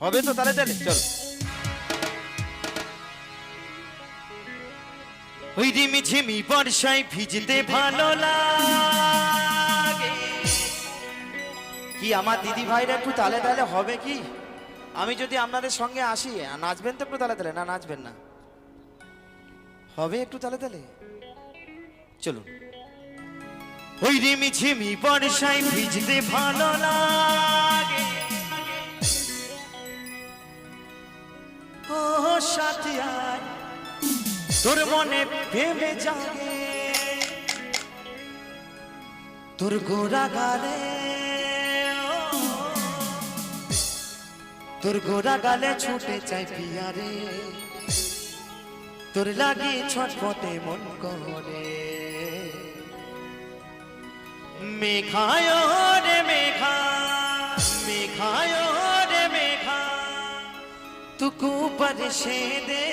হবে তো তাহলে চল। ওই রিমি ঝিমি বর্ষায় ভিজতে ভালো লাগে। কি আমার দিদি ভাইরা একটু তালে তালে হবে কি? আমি যদি আপনাদের সঙ্গে আসি, নাচবেন তো একটু তালে তালে? না, নাচবেন না। হবে একটু তালে তালে? চলুন। ওই রিমি ঝিমি বর্ষায় ভিজতে ভালো লাগে। ও সাথী তোর মনে ভেবে জাগে, তোর গোরা গালে তোর গোরা গালে ছুটে চাই পিয়ারে, তোর লাগি ছটফটে মন করে মেঘায় বর্ষে দে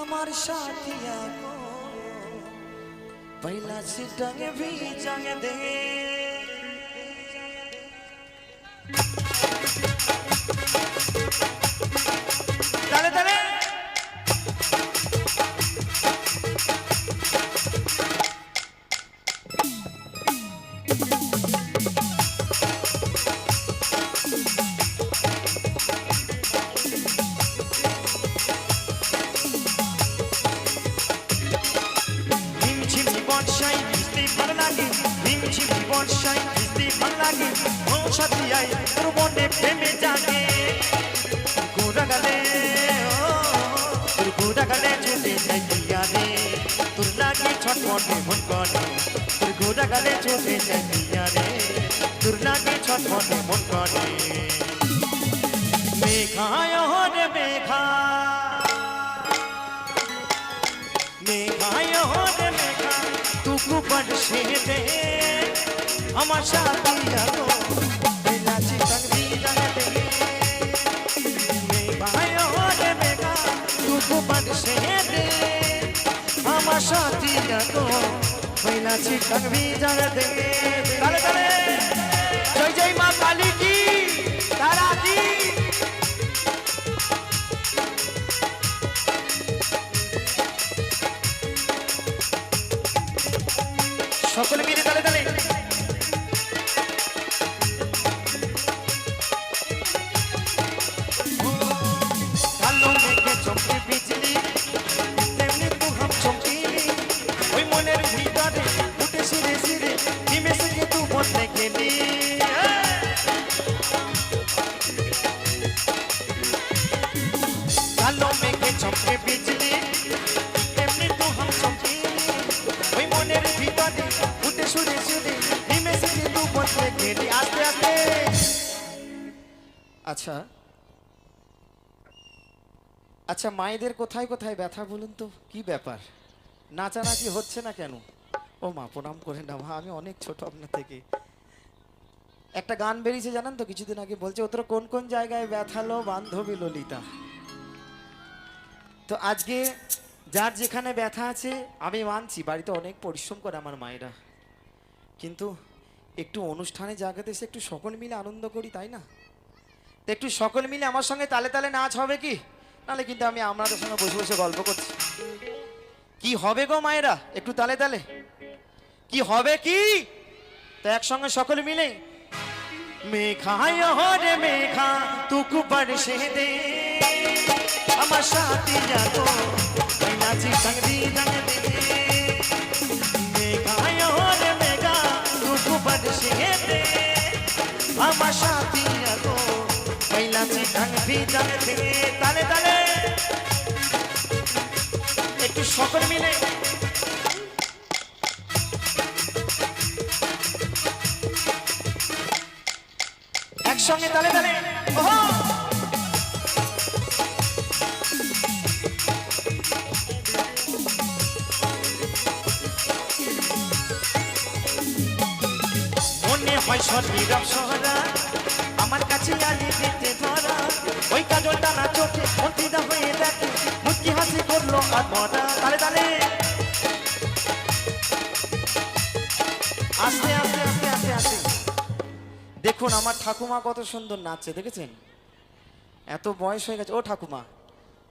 আমার সাথিয়া को पहला सिटंग भी जंग दे লাগে ঝিমঝিমি বর্ষায় ভিজতে ভালো লাগে সাথী আয় তোর মনে প্রেমে জাগে। গোরা গালে তোর গোরা গালে ছুটে যাই দিয়া রে তোর লাগে ছটফটে মন করে, তোর গোরা গালে ছুটে যাই রে তোর লাগে ছটফটে মন করে। মেঘায় রে মেঘা তুকু বর্ষে দে আমার সাথিয়া গো বেলা চিকন ভিজা দে মেঘায় রে মেঘা তুকু বর্ষে দে আমার সাথিয়া গো বেলা চিকন ভিজা দে তালে তালে, জয় জয় মা কালী কি আচ্ছা। আচ্ছা মায়েদের কোথায় কোথায় ব্যথা বলুন তো? কি ব্যাপার? নাচানাচি হচ্ছে না কেন? ও মা, প্রণাম করে না মা, আমি অনেক ছোট আপনার থেকে। একটা গান বেরিয়েছে, জানেন তো, কিছুদিন আগে বলছে ও তোর কোন কোন জায়গায় ব্যথালো বান্ধবী ললিতা? তো আজকে যার যেখানে ব্যথা আছে, আমি মানছি, বাড়িতে অনেক পরিশ্রম করে আমার মায়েরা। কিন্তু একটু অনুষ্ঠানে জায়গাতে এসে একটু সকল মিলে আনন্দ করি, তাই না? তো একটু সকল মিলে আমার সঙ্গে তালে তালে নাচ হবে কি? নাহলে কিন্তু আমি আপনাদের সঙ্গে বসে বসে গল্প করছি। কি হবে গো মায়েরা? একটু তালে তালে। কি হবে কি? তো একসঙ্গে সকলে মিলে। মেঘা তুকু বর্ষে দে আমার সাথী যাব নাচি একটু একসঙ্গে তালে তালে! মনে হয় সহরা দেখুন, আমার ঠাকুমা কত সুন্দর নাচছে, দেখেছেন? এত বয়স হয়ে গেছে। ও ঠাকুমা,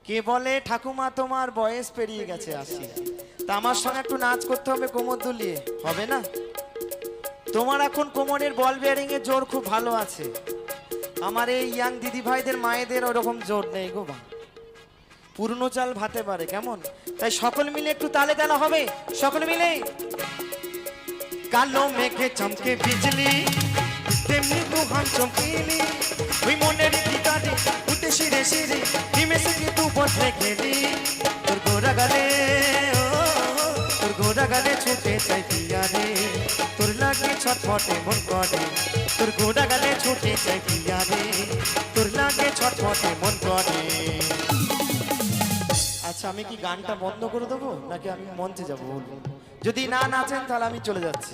কে বলে ঠাকুমা তোমার বয়স পেরিয়ে গেছে আসি তা আমার সঙ্গে একটু নাচ করতে হবে, কোমর দুলিয়ে। হবে না? তোমার এখন কোমরের বল বিয়ারিং এর জোর খুব ভালো আছে। আমার এই ইয়াং দিদি ভাইদের মায়েদের ওরকম জোর নেই গো বা পুরনো চাল ভাতে পারে, কেমন? তাই সকল মিলে একটু তালে তালা হবে? সকল মিলে? কালো মেঘে চমকে বিজলি। তেমনি তুহান চমকিলি ওই মনের ভিতরে উঠে শিরে শিরে নিমেষে কি তু বদলে গেলি তোর গোরা গালে ও, তোর গোরা গালে ছুটে চাই পিয়া রে তোর লাগে ছটফটে মন করে তোর গোরা গালে ছুটে চাই পিয়া রে তোর লাগে ছটফটে মন করে। আচ্ছা আমি কি গানটা বন্ধ করে দেবো নাকি আমি মঞ্চে যাব বলব যদি না নাচেন তাহলে আমি চলে যাচ্ছি।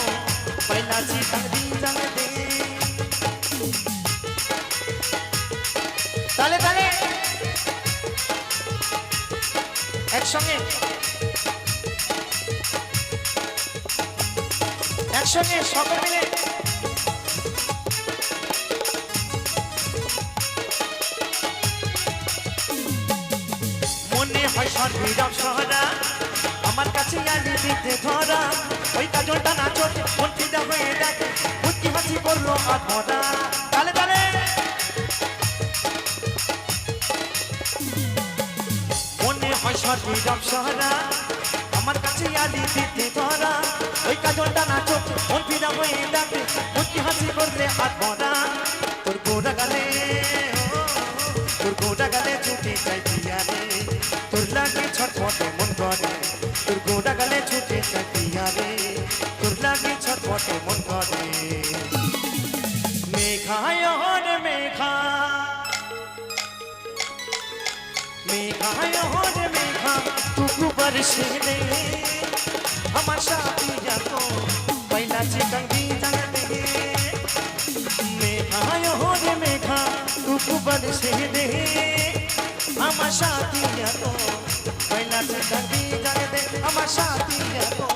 একসঙ্গে সকল মিলে। মনে হয় সর্বীরব সহরা আমার কাছে দিতে ধরা। ওই কাজলটা না চোটে মন ফিদা হয়ে দেখে মুচকি হাসি করল আর ভরা তালে তালে। মনে হয় সর্বীরব সহরা আমার কাছে আলি দিতে ধরা। ওই কাজলটা না চোখে মন ফিরা হয়ে ডাকে মুচকি হাসি করলে হাত ভরা। তোর গোড়া গালে, তোর গোড়া গালে ছুটে যাই পিয়ারে। তোর লাগে ছটফটে মন করে, তোর গোড়া গালে ছুটে যাই পিয়ারে। তোর লাগে ছটফটে মন করে। মেঘায় মেঘা। মেঘায় মেঘা। তুকু বরসে দে আমার সাথিয়া আমার তো পয়লা চিকন দি জানে দে, আমার তো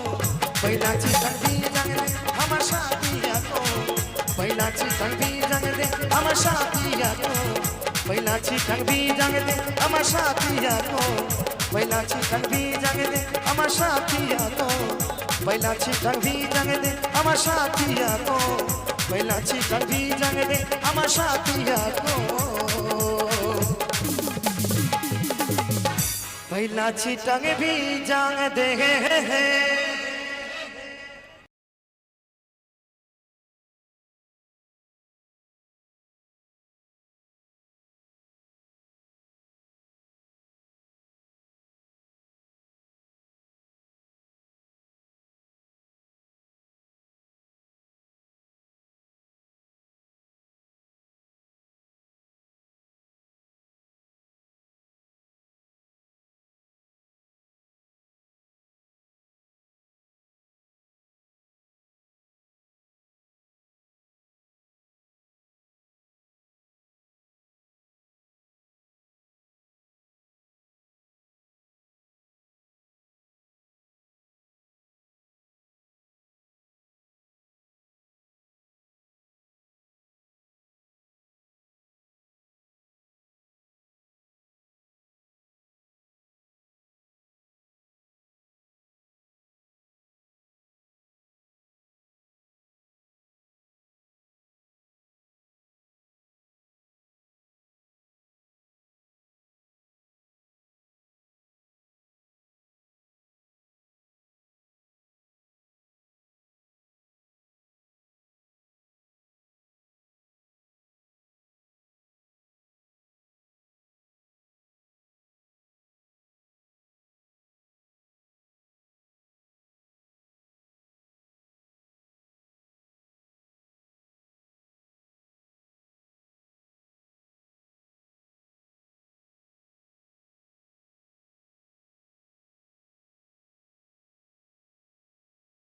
পয়লা চিকন দি জানে দে, আমার তো পয়লা চিকন দি জানে দে, আমার তো পয়লা চিকন দি জানে দে, আমার তো পয়লা চিকন দি জানে দে, আমার তো পয়লা চিকন দি জানে দে, আমার তো পয়লা চিকন দি জানে দে, আমার সাথিয়া তো নাচি টাঙে ভি জাঙ দে হে হে হে।